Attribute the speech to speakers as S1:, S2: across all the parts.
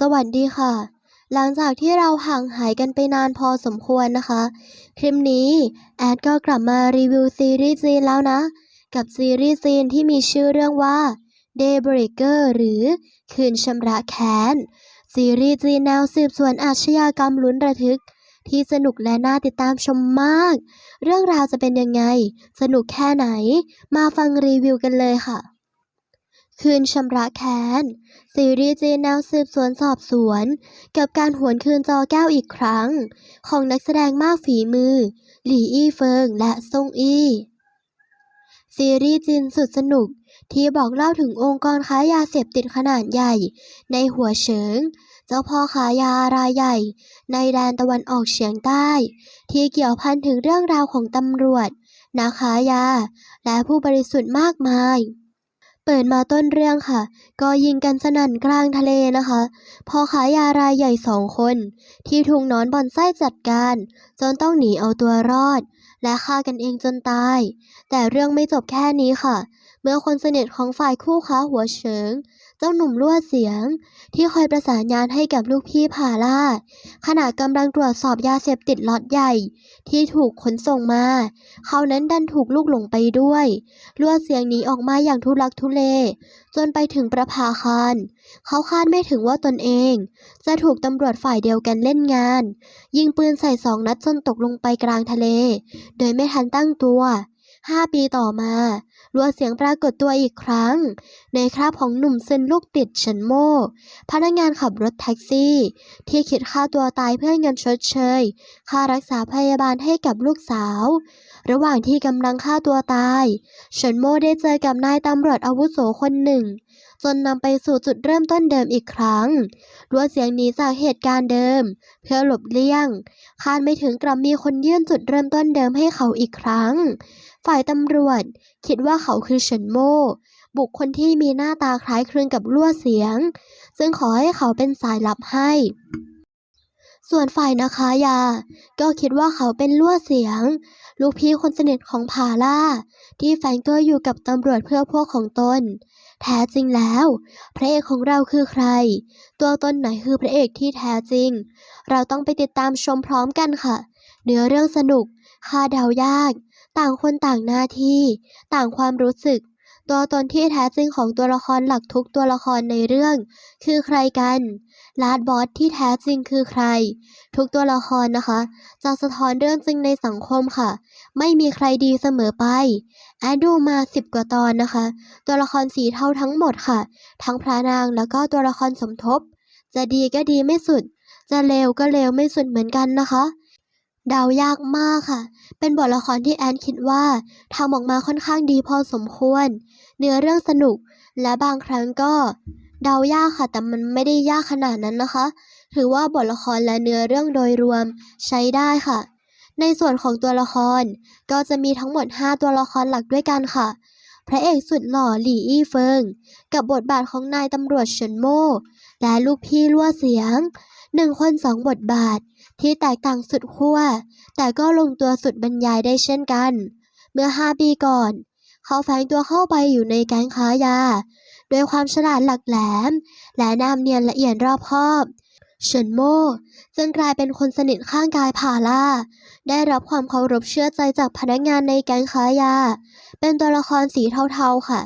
S1: สวัสดีค่ะ หลังจากที่เราห่างหายกันไปนานพอสมควรนะคะ คลิปนี้แอดก็กลับมารีวิวซีรีส์จีนแล้วนะ กับซีรีส์จีนที่มีชื่อเรื่องว่า Daybreaker หรือคืนชำระแค้น ซีรีส์จีนแนวสืบสวนอาชญากรรมลุ้นระทึก ที่สนุกและน่าติดตามชมมาก เรื่องราวจะเป็นยังไง สนุกแค่ไหน มาฟังรีวิวกันเลยค่ะ คืนชำระแค้น ซีรีส์จีนแนวสืบสวนสอบสวน กับการหวนคืนจอแก้วอีกครั้ง ของนักแสดงมากฝีมือ หลี่อี้เฟิงและซ่งอี้ ซีรีส์จีนสุดสนุกที่บอกเล่าถึงองค์กรค้ายาเสพติดขนาดใหญ่ ในหัวเฉิง เจ้าพ่อค้ายารายใหญ่ ในแดนตะวันออกเฉียงใต้ ที่เกี่ยวพันถึงเรื่องราวของตำรวจนักค้ายา และผู้บริสุทธิ์มากมาย เปิดมาต้นเรื่องค่ะ ก็ยิงกันสนั่นกลางทะเลนะคะพอขายยารายใหญ่สองคน ที่ถูกนอนบอนไส้จัดการ จนต้องหนีเอาตัวรอด และฆ่ากันเองจนตาย แต่เรื่องไม่จบแค่นี้ค่ะ เมื่อคนสนิทของฝ่ายคู่ค้าหัวเฉิง เจ้าหนุ่มลั่วเสียง ที่คอยประสานงานให้กับลูกพี่ผาล่าขณะกำลังตรวจสอบยาเสพติดล็อตใหญ่ ที่ถูกขนส่งมา เขานั้นดันถูกลูกหลงไปด้วยลั่วเสียงหนีออกมาอย่างทุลักทุเล จนไปถึงประภาคารเขาคาดไม่ถึงว่าตนเอง จะถูกตำรวจฝ่ายเดียวกันเล่นงาน ยิงปืนใส่สองนัดจนตกลงไปกลางทะเล โดยไม่ทันตั้งตัว ห้าปีต่อมาลัวเสียงปรากฏตัวอีกครั้ง ในคราบของหนุ่มเซนลูกติดเฉินโม่พนักงานขับรถแท็กซี่ ที่คิดฆ่าตัวตายเพื่อเงินชดเชย ค่ารักษาพยาบาลให้กับลูกสาว ระหว่างที่กำลังฆ่าตัวตาย เฉินโม่ได้เจอกับนายตำรวจอาวุโสคนหนึ่ง จนนำไปสู่จุดเริ่มต้นเดิมอีกครั้งรัวเสียงหนีจากเหตุการณ์เดิม เพื่อหลบเลี่ยง คาดไม่ถึงกลับมีคนยื่นจุดเริ่มต้นเดิมให้เขาอีกครั้ง ฝ่ายตำรวจ คิดว่าเขาคือเฉินโม่บุคคลที่มีหน้าตาคล้ายคลึงกับลั่วเสียง ซึ่งขอให้เขาเป็นสายลับให้ ส่วนฝ่ายนาคายา ก็คิดว่าเขาเป็นลั่วเสียง ลูกพี่คนสนิทของผาล่า ที่แฝงตัวอยู่กับตำรวจเพื่อพวกของตน แท้จริงแล้ว พระเอกของเราคือใคร ตัวตนไหนคือพระเอกที่แท้จริง เราต้องไปติดตามชมพร้อมกันค่ะ เนื้อเรื่องสนุกคาดเดายาก ต่างคนต่างหน้าที่ ต่างความรู้สึก ตัวตนที่แท้จริงของตัวละครหลักทุกตัวละครในเรื่อง คือใครกันลาดบอสที่แท้จริงคือใคร ทุกตัวละครนะคะ จะสะท้อนเรื่องจริงในสังคมค่ะ ไม่มีใครดีเสมอไปแอดดูมาสิบกว่าตอนนะคะ ตัวละครสีเทาทั้งหมดค่ะ ทั้งพระนางแล้วก็ตัวละครสมทบ จะดีก็ดีไม่สุด จะเลวก็เลวไม่สุดเหมือนกันนะคะ เดายากมากค่ะ เป็นบทละครที่แอนคิดว่าทำออกมาค่อนข้างดีพอสมควร เนื้อเรื่องสนุก และบางครั้งก็เดายากค่ะ แต่มันไม่ได้ยากขนาดนั้นนะคะ ถือว่าบทละครและเนื้อเรื่องโดยรวมใช้ได้ค่ะ ในส่วนของตัวละครก็จะมีทั้งหมด 5 ตัวละครหลักด้วยกันค่ะ พระเอกสุดหล่อหลี่อี้เฟิง กับบทบาทของนายตำรวจเฉินโม่และลูกพี่ลั่วเสียง หนึ่งคนสองบทบาทที่แตกต่างสุดขั้วแต่ก็ลงตัวสุดบรรยายได้เช่นกัน เมื่อ5ปีก่อน เขาแฝงตัวเข้าไปอยู่ในแก๊งค้ายาด้วยความฉลาดหลักแหลม และแนมเนียนละเอียดรอบคอบเฉินโม่จึงกลายเป็นคนสนิทข้างกายผาล่า ได้รับความเคารพเชื่อใจจากพนักงานในแก๊งค้ายา เป็นตัวละครสีเทาๆค่ะ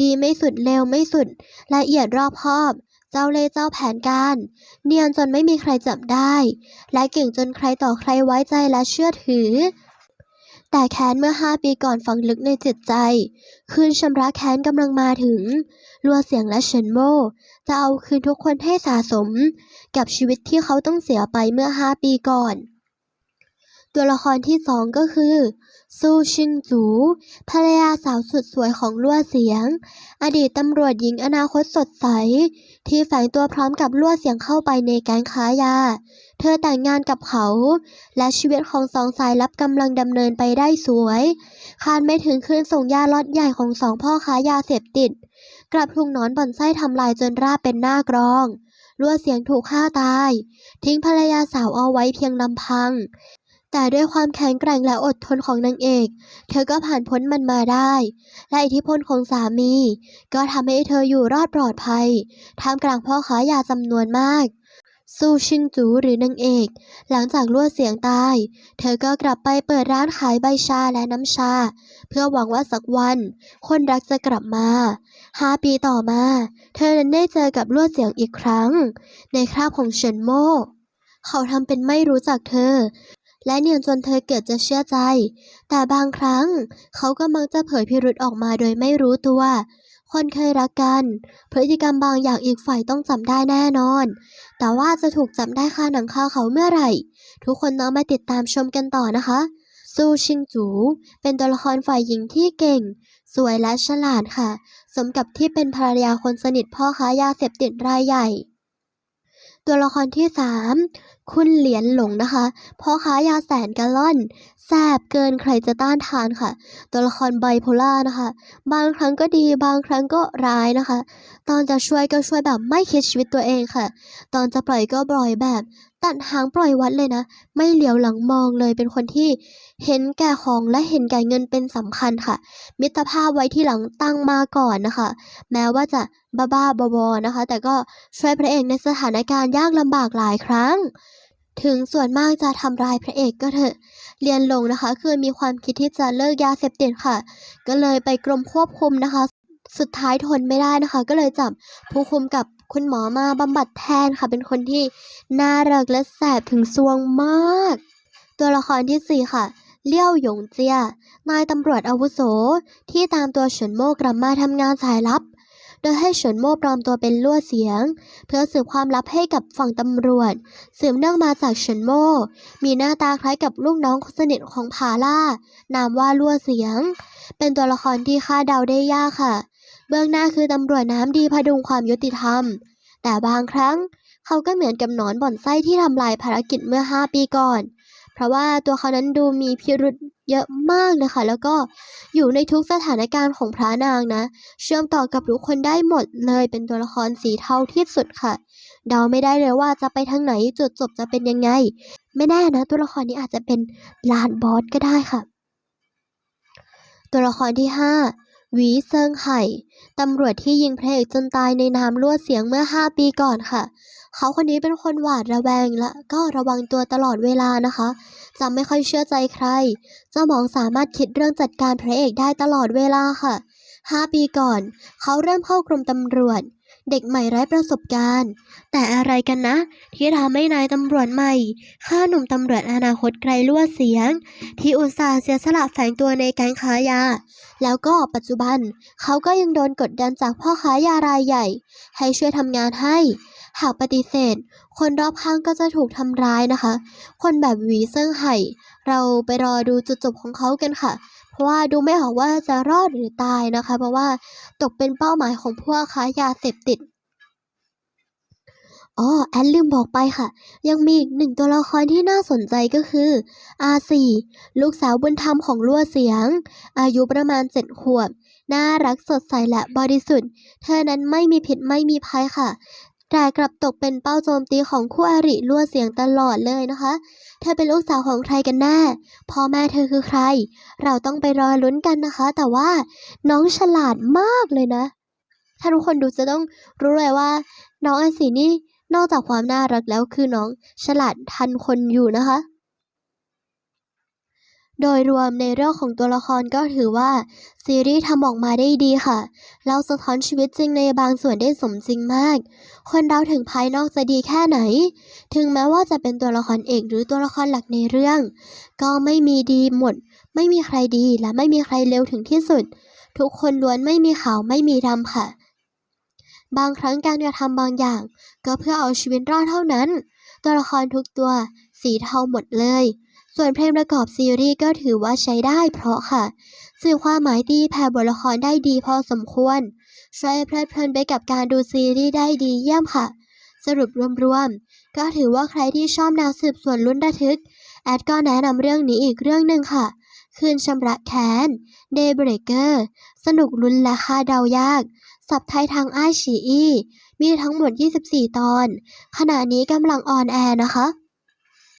S1: ดีไม่สุดเลวไม่สุด ละเอียดรอบคอบ เจ้าเล่เจ้าแผนการ เนียนจนไม่มีใครจับได้ และเก่งจนใครต่อใครไว้ใจและเชื่อถือ แต่แค้นเมื่อห้าปีก่อนฝังลึกในจิตใจ คืนชำระแค้นกำลังมาถึง ลัวเสียงและเฉินโมจะเอาคืนทุกคนให้สะสม กับชีวิตที่เขาต้องเสียไปเมื่อห้าปีก่อน ตัวละครที่สองก็คือ ซูชิงจู ภรรยาสาวสุดสวยของลั่วเสียง อดีตตำรวจหญิงอนาคตสดใส ที่แฝงตัวพร้อมกับลั่วเสียงเข้าไปในแก๊งค้ายา เธอแต่งงานกับเขา และชีวิตของสองสายลับกำลังดำเนินไปได้สวย คาดไม่ถึงคืนส่งยาล็อตใหญ่ของสองพ่อค้ายาเสพติด กลับถูกนอนบ่อนไส้ทำลายจนราบเป็นหน้ากรองรั่วเสียงถูกฆ่าตาย ทิ้งภรรยาสาวเอาไว้เพียงลำพัง แต่ด้วยความแข็งแกร่งและอดทนของนางเอก เธอก็ผ่านพ้นมันมาได้ และอิทธิพลของสามี ก็ทำให้เธออยู่รอดปลอดภัยท่ามกลางพ่อค้ายาจำนวนมากซูชิงจูหรือนางเอก หลังจากลวดเสียงตาย เธอก็กลับไปเปิดร้านขายใบชาและน้ำชา เพื่อหวังว่าสักวัน คนรักจะกลับมาห้าปีต่อมา เธอนั้นได้เจอกับลวดเสียงอีกครั้ง ในคราบของเฉินโม่ เขาทำเป็นไม่รู้จักเธอ และเนียนจนเธอเกิดจะเชื่อใจ แต่บางครั้ง เขาก็มักจะเผยพิรุธออกมาโดยไม่รู้ตัว คนเคยรักกัน พฤติกรรมบางอย่างอีกฝ่ายต้องจำได้แน่นอน แต่ว่าจะถูกจับได้คาหนังคาเขาเมื่อไหร่ ทุกคนต้องมาติดตามชมกันต่อนะคะซูชิงจู เป็นตัวละครฝ่ายหญิงที่เก่ง สวยและฉลาดค่ะ สมกับที่เป็นภรรยาคนสนิทพ่อค้ายาเสพติดรายใหญ่ ตัวละครที่สามคุณเหรียญหลงนะคะพ่อค้ายาแสนกะล่อนแสบเกินใครจะต้านทานค่ะ ตัวละครไบโพล่านะคะ บางครั้งก็ดีบางครั้งก็ร้ายนะคะ ตอนจะช่วยก็ช่วยแบบไม่คิดชีวิตตัวเองค่ะ ตอนจะปล่อยก็ปล่อยแบบ ตัดหางปล่อยวัดเลยนะ ไม่เหลียวหลังมองเลยเป็นคนที่เห็นแก่ของและเห็นแก่เงินเป็นสำคัญค่ะ มิตรภาพไว้ที่หลังตั้งมาก่อนนะคะ แม้ว่าจะบ้าๆบอๆนะคะ แต่ก็ช่วยพระเอกในสถานการณ์ยากลำบากหลายครั้ง ถึงส่วนมากจะทำร้ายพระเอกก็เถอะ เรียนลงนะคะ คือมีความคิดที่จะเลิกยาเสพติดค่ะ ก็เลยไปกรมควบคุมนะคะ สุดท้ายทนไม่ได้นะคะ ก็เลยจับผู้คุมกับ คุณหมอมาบำบัดแทนค่ะ เป็นคนที่น่ารักและแสบถึงซวงมาก ตัวละครที่สี่ค่ะ เลี่ยวหยงเจีย นายตำรวจอาวุโส ที่ตามตัวเฉินโม่กลับมาทำงานสายลับ โดยให้เฉินโม่ปลอมตัวเป็นลั่วเสียง เพื่อสืบความลับให้กับฝั่งตำรวจ สืบเนื่องมาจากเฉินโม่มีหน้าตาคล้ายกับลูกน้องคนสนิทของพาล่านามว่าลั่วเสียง เป็นตัวละครที่คาดเดาได้ยากค่ะ เบื้องหน้าคือตำรวจน้ำดีพดุงความยุติธรรม แต่บางครั้งเขาก็เหมือนกับหนอนบ่อนไส้ที่ทำลายภารกิจเมื่อ 5 ปีก่อน เพราะว่าตัวเขานั้นดูมีพิรุธเยอะมากเลยค่ะแล้วก็อยู่ในทุกสถานการณ์ของพระนางนะ เชื่อมต่อกับทุกคนได้หมดเลยเป็นตัวละครสีเทาที่สุดค่ะ เดาไม่ได้เลยว่าจะไปทางไหนจุดจบจะเป็นยังไง ไม่แน่นะ ตัวละครนี้อาจจะเป็นลานบอสก็ได้ค่ะ ตัวละครที่ 5 หวีเซิงไห่ตำรวจที่ยิงพระเอกจนตายในน้ำลั่วเสียงเมื่อ 5 ปีก่อนค่ะ เขาคนนี้เป็นคนหวาดระแวงและก็ระวังตัวตลอดเวลานะคะจะไม่ค่อยเชื่อใจใคร เจ้าหมองสามารถคิดเรื่องจัดการพระเอกได้ตลอดเวลาค่ะ 5 ปีก่อน เขาเริ่มเข้ากรมตำรวจ เด็กใหม่ไร้ประสบการณ์ แต่อะไรกันนะ ที่ทำให้นายตำรวจใหม่ฆ่าหนุ่มตำรวจอนาคตไกลลั่วเสียง ที่อุตส่าห์เสียสละแฝงตัวในแก๊งค้ายา แล้วก็ปัจจุบัน เขาก็ยังโดนกดดันจากพ่อค้ายารายใหญ่ ให้ช่วยทำงานให้ หากปฏิเสธ คนรอบข้างก็จะถูกทำร้ายนะคะ คนแบบหวีเซิงไห่ เราไปรอดูจุดจบของเขากันค่ะ เพราะว่าดูไม่ออกว่าจะรอดหรือตายนะคะ เพราะว่าตกเป็นเป้าหมายของพวกค้ายาเสพติดอ๋อแอนลืมบอกไปค่ะ ยังมีอีกหนึ่งตัวละครที่น่าสนใจก็คืออาซีลูกสาวบุญธรรมของลั่วเสียง อายุประมาณเจ็ดขวบ น่ารักสดใสและบริสุทธิ์ เธอนั้นไม่มีผิดไม่มีภัยค่ะ แต่กลับตกเป็นเป้าโจมตีของคู่อริรั่วเสียงตลอดเลยนะคะ เธอเป็นลูกสาวของใครกันแน่ พ่อแม่เธอคือใคร เราต้องไปรอลุ้นกันนะคะ แต่ว่าน้องฉลาดมากเลยนะ ถ้าทุกคนดูจะต้องรู้เลยว่า น้องอาซีนี่นอกจากความน่ารักแล้วคือน้องฉลาดทันคนอยู่นะคะ โดยรวมในเรื่องของตัวละครก็ถือว่า ซีรีส์ทำออกมาได้ดีค่ะ เราสะท้อนชีวิตจริงในบางส่วนได้สมจริงมาก คนเราถึงภายนอกจะดีแค่ไหน ถึงแม้ว่าจะเป็นตัวละครเอกหรือตัวละครหลักในเรื่อง ก็ไม่มีดีหมด ไม่มีใครดีและไม่มีใครเลวถึงที่สุด ทุกคนล้วนไม่มีขาวไม่มีดำค่ะ บางครั้งการกระทำบางอย่าง ก็เพื่อเอาชีวิตรอดเท่านั้น ตัวละครทุกตัว สีเทาหมดเลย ส่วนเพลงประกอบซีรีส์ก็ถือว่าใช้ได้เพราะค่ะ สื่อความหมายตีแผ่บทละครได้ดีพอสมควร ช่วยเพลิดเพลินไปกับการดูซีรีส์ได้ดีเยี่ยมค่ะ สรุปรวมๆ ก็ถือว่าใครที่ชอบแนวสืบสวนลุ้นระทึก แอดก็แนะนำเรื่องนี้อีกเรื่องหนึ่งค่ะ คืนชำระแค้น Daybreaker สนุกลุ้นและคาดเดายาก สับไทยทางไอฉีอีมีทั้งหมด 24 ตอน ขณะนี้กำลังออนแอร์นะคะ